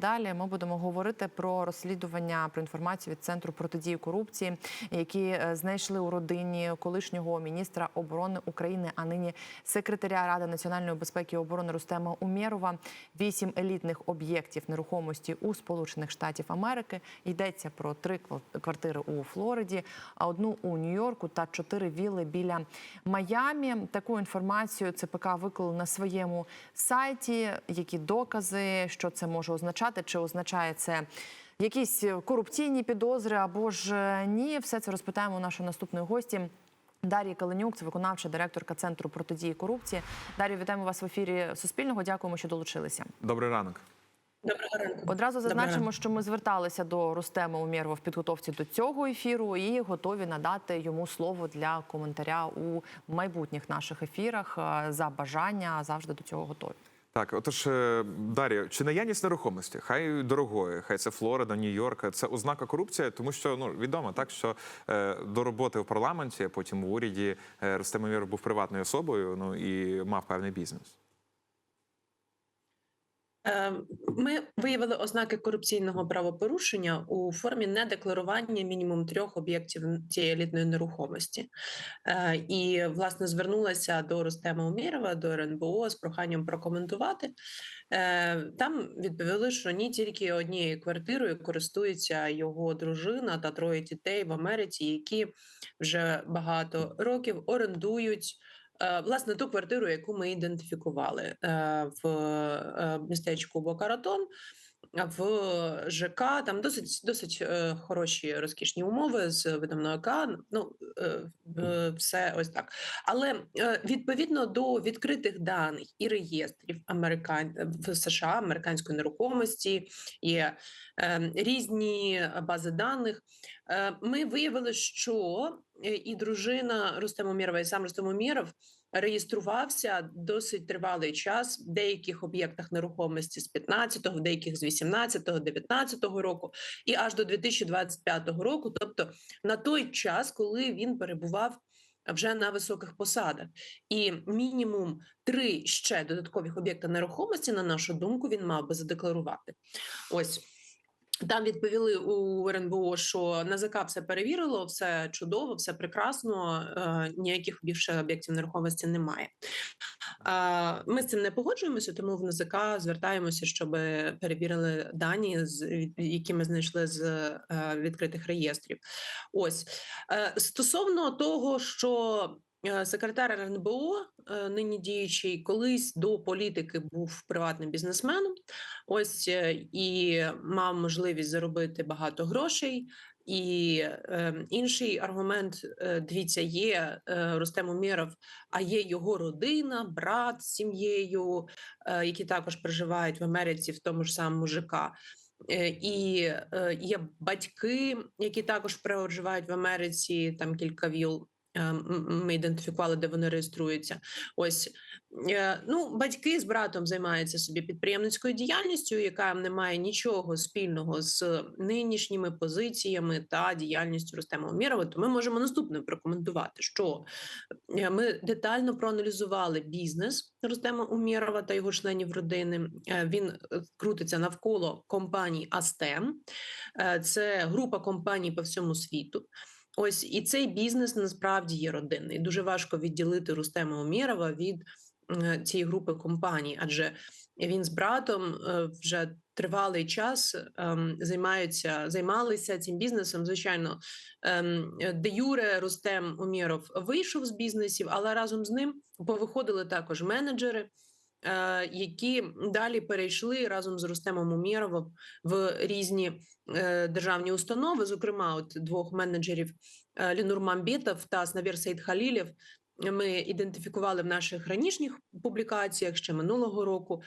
Далі ми будемо говорити про розслідування про інформацію від центру протидії корупції, які е, знайшли у родині колишнього міністра оборони України, а нині секретаря Ради національної безпеки і оборони Рустема Умєрова. Вісім елітних об'єктів нерухомості у Сполучених Штатів Америки. Йдеться про три квартири у Флориді, а одну у Нью-Йорку та чотири вілли біля Майамі. Таку інформацію ЦПК виклали на своєму сайті. Які докази, що це може означати, чи означає це якісь корупційні підозри або ж е, ні? Все це розпитаємо у нашої наступної гості. Дар'ї Каленюк, це виконавча директорка центру протидії корупції. Дар'я, вітаємо вас в ефірі Суспільного. Дякуємо, що долучилися. Добрий ранок. Доброго ранку. Одразу зазначимо, що ми зверталися до Рустема Умєрова в підготовці до цього ефіру і готові надати йому слово для коментаря у майбутніх наших ефірах. Е, За бажання завжди до цього готові. Так, отож, е, Дар'я, чи наявність нерухомості, хай дорогої, хай це Флорида, Нью-Йорк, це ознака корупції, тому що ну відомо так, що е, до роботи в парламенті, потім в уряді е, Рустем Мір був приватною особою, ну і мав певний бізнес. Е, Ми виявили ознаки корупційного правопорушення у формі недекларування мінімум трьох об'єктів цієї елітної нерухомості. Е, І власне звернулася до Рустема Умєрова, до РНБО з проханням прокоментувати. Е, Там відповіли, що ні тільки однією квартирою користується його дружина та троє дітей в Америці, які вже багато років орендують. Е, Власне, ту квартиру, яку ми ідентифікували е, в е, містечку Бокаратон, в ЖК, там досить досить е, хороші розкішні умови з видом на океан. Ну е, е, все ось так. Але е, відповідно до відкритих даних і реєстрів Американ... в США американської нерухомості є е, різні бази даних. Е, Ми виявили, що і дружина Рустема Умєрова, і сам Рустем Умєров реєструвався досить тривалий час в деяких об'єктах нерухомості з 15-го, в деяких з 18-го, 19-го року, і аж до 2025 року, тобто на той час, коли він перебував. Вже на високих посадах, і мінімум три ще додаткових об'єкта нерухомості, на нашу думку, він мав би задекларувати. Ось там відповіли у РНБО, що НАЗК все перевірило, все чудово, все прекрасно. е, Ніяких більше об'єктів нерухомості немає. Е, Ми з цим не погоджуємося, тому в НАЗК звертаємося, щоб перевірили дані, з які ми знайшли з е, відкритих реєстрів. Ось Е, стосовно того, що секретар РНБО, е, нині діючий, колись до політики був приватним бізнесменом. Ось е, і мав можливість заробити багато грошей. І е, інший аргумент, е, дивіться, є е, Рустем Умєров, а є його родина, брат з сім'єю, е, які також проживають в Америці в тому ж самому ЖК. Е, І е, є батьки, які також проживають в Америці, там кілька віл. Е, Ми ідентифікували, де вони реєструються. Ось Е, Ну, батьки з братом займаються собі підприємницькою діяльністю, яка не має нічого спільного з нинішніми позиціями та діяльністю Рустема Умєрова. То ми можемо наступне прокоментувати, що е, ми детально проаналізували бізнес Рустема Умєрова та його членів родини. Він крутиться навколо компаній Астем. Це група компаній по всьому світу. Ось і цей бізнес насправді є родинний. Дуже важко відділити Рустема Умєрова від е, цієї групи компаній, адже він з братом е, вже тривалий час ем, займаються, займалися цим бізнесом. Звичайно, ем, де Юре Рустем Умєров вийшов з бізнесів, але разом з ним повиходили також менеджери. Е, Які далі перейшли разом з Рустемом Умєровим в різні е, державні установи, зокрема, от двох менеджерів е, Лінур Мамбетов та Снавір Сейд Халілєв, ми ідентифікували в наших ранішніх публікаціях ще минулого року.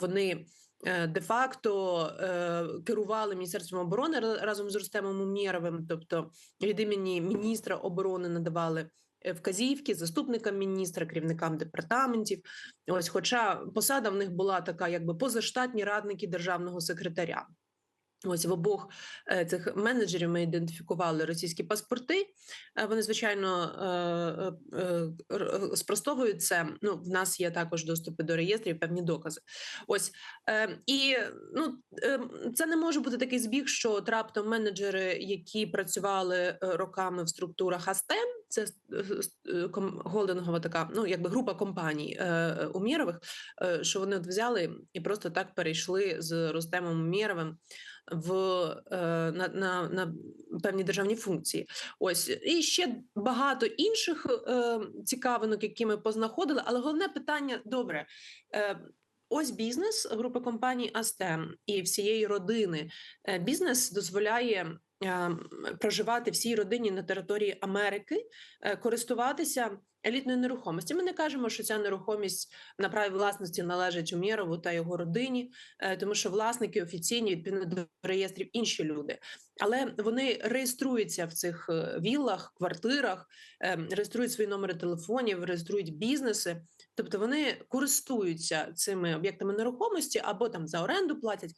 Вони е, де-факто е, керували міністерством оборони разом з Рустемом Умєровим, тобто від імені міністра оборони надавали. Е, Вказівки заступникам міністра, керівникам департаментів. Ось, хоча посада в них була така, якби позаштатні радники державного секретаря. Ось в обох е, цих менеджерів ми ідентифікували російські паспорти. Е, Вони, звичайно, спростовують це. Ну, в нас є також доступи до реєстрів, певні докази. Ось і ну це не може бути такий збіг, що раптом менеджери, які працювали роками в структурах Астем, це е, е, холдингова така, ну якби група компаній е, е, Умєрових, що вони от взяли і просто так перейшли з Рустемом Умєровим в на, на, на певні державні функції. Ось і ще багато інших цікавинок, які ми познаходили. Але головне питання добре. Ось бізнес групи компаній Астем і всієї родини. Е, Бізнес дозволяє е, проживати всій родині на території Америки, е, користуватися елітною нерухомістю. Ми не кажемо, що ця нерухомість на праві власності належить Умєрову та його родині, тому що власники офіційні відповідно до реєстрів інші люди, але вони реєструються в цих е, віллах, квартирах, е, реєструють свої номери телефонів, реєструють бізнеси. Тобто вони користуються цими об'єктами нерухомості або там за оренду платять.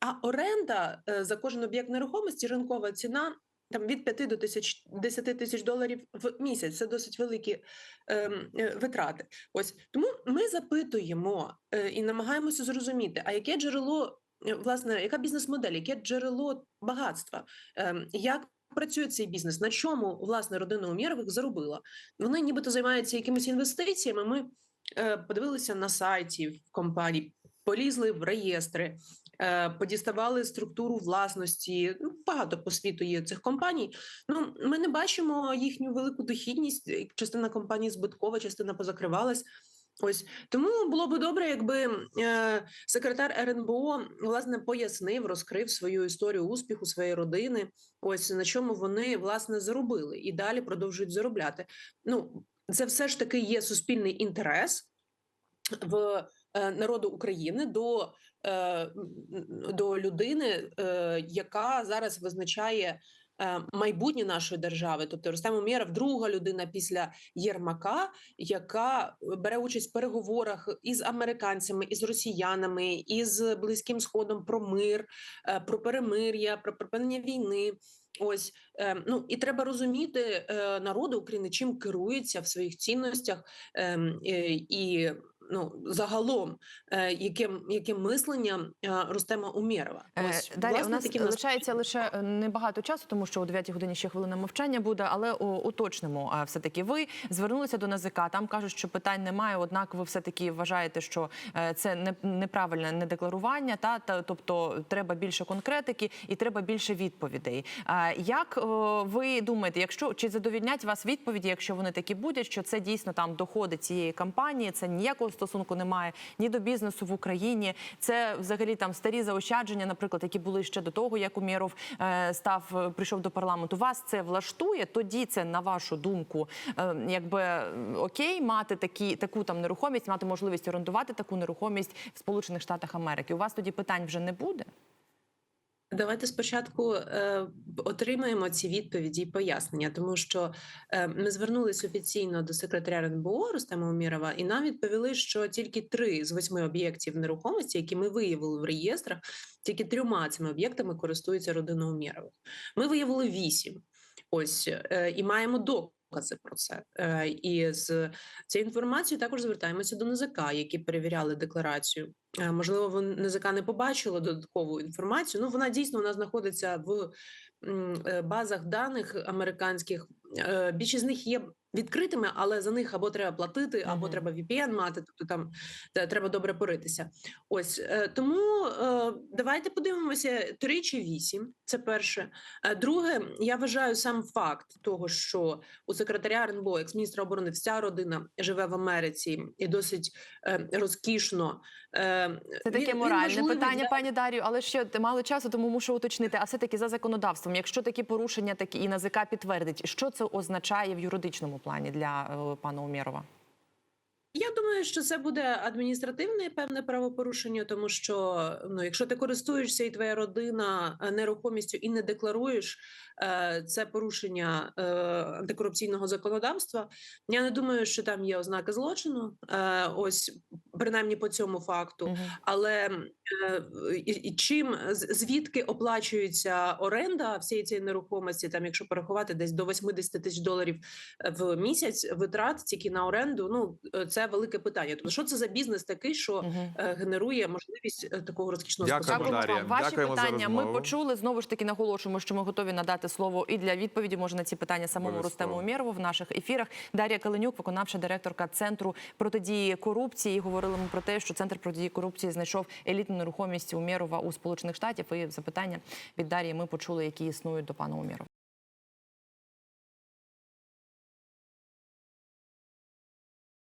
А оренда е, за кожен об'єкт нерухомості ринкова ціна там від 5 до тисяч 10 тисяч доларів в місяць. Це досить великі ем, е, витрати. Ось тому ми запитуємо е, і намагаємося зрозуміти, а яке джерело, власне, яка бізнес-модель, яке джерело багатства, ем, як працює цей бізнес, на чому власне родина Умєрових заробила? Вони нібито займаються якимись інвестиціями. Ми е, подивилися на сайті в компаній, полізли в реєстри. е, Подіставали структуру власності. Ну, багато по світу є цих компаній. Ну, ми не бачимо їхню велику дохідність. е, Частина компаній збиткова, частина позакривалась. Ось тому було би добре, якби е, секретар РНБО власне пояснив, розкрив свою історію успіху своєї родини. Ось на чому вони власне заробили і далі продовжують заробляти. Ну це все ж таки є суспільний інтерес в е, народу України до, е, до людини, е, яка зараз визначає. Е, Майбутнє нашої держави, тобто Рустем Умєров – друга людина після Єрмака, яка бере участь в переговорах із американцями, із росіянами, із близьким сходом про мир, е, про перемир'я, про припинення війни. Ось е, ну і треба розуміти е, народу України, чим керується в своїх цінностях ем, е, і ну загалом, е, яким яким мисленням е, Рустема Умєрова. Е, Ось Далі власне, у нас нас лишається лише небагато часу, тому що о 9 годині ще хвилина мовчання буде. Але уточнимо, все таки ви звернулися до НАЗК. Там кажуть, що питань немає. Однак, ви все таки вважаєте, що це не неправильне недекларування, та, та тобто треба більше конкретики і треба більше відповідей. Як ви думаєте, якщо чи задовільнять вас відповіді, якщо вони такі будуть, що це дійсно там доходи цієї кампанії, це ніякого стосунку немає ні до бізнесу в Україні, це взагалі там старі заощадження, наприклад, які були ще до того, як Умєров е, став е, прийшов до парламенту. Вас це влаштує? Тоді це на вашу думку, е, якби окей, мати такі таку там нерухомість, мати можливість орендувати таку нерухомість в Сполучених Штатах Америки. У вас тоді питань вже не буде. Давайте спочатку е, отримаємо ці відповіді і пояснення, тому що е, ми звернулись офіційно до секретаря РНБО Рустема Умірова, і нам відповіли, що тільки три з восьми об'єктів нерухомості, які ми виявили в реєстрах, тільки трьома цими об'єктами користується родина Умірових. Ми виявили вісім. Ось е, і маємо докази про це. Е, і з цією інформацією також звертаємося до НЗК, які перевіряли декларацію. Е, Можливо, НЗК не побачило додаткову інформацію. Ну, вона дійсно вона знаходиться в е, базах даних американських. Е, Більшість з них є відкритими, але за них або треба платити, або Мгм. треба VPN мати. Тобто там треба добре поритися. Ось тому давайте подивимося три чи вісім. Це перше. Друге, я вважаю сам факт того, що у секретаря РНБО, екс-міністра оборони, вся родина живе в Америці і досить розкішно. Це таке він- він моральне важливий питання, пані Дар'ю, але ще мало часу, тому мушу уточнити. А все таки за законодавством, якщо такі порушення, такі і НАЗК підтвердить, що це означає в юридичному плані для е, пана Умєрова? Я думаю, що це буде адміністративне певне правопорушення, тому що ну, якщо ти користуєшся і твоя родина е, нерухомістю і не декларуєш е, це порушення е, антикорупційного законодавства. Я не думаю, що там є ознаки злочину. Е, ось принаймні по цьому факту. Мгм. Але е, і, чим звідки оплачується оренда всієї цієї нерухомості, там, якщо порахувати десь до 80 тисяч доларів в місяць витрат тільки на оренду, ну е, це велике питання. Тобто, що це за бізнес такий, що е, генерує можливість е, такого розкішного Дякуємо, вам. Ваші Дякуємо за питання ми почули. Знову ж таки наголошуємо, що ми готові надати слово і для відповіді. Може на ці питання самому. Рустему Умєрову в наших ефірах. Дар'я Каленюк, виконавча директорка центру протидії корупції. Говорили ми про те, що центр протидії корупції знайшов елітну нерухомість Умєрова у Сполучених Штатів. І запитання від Дар'ї ми почули, які існують до пана Умєрова.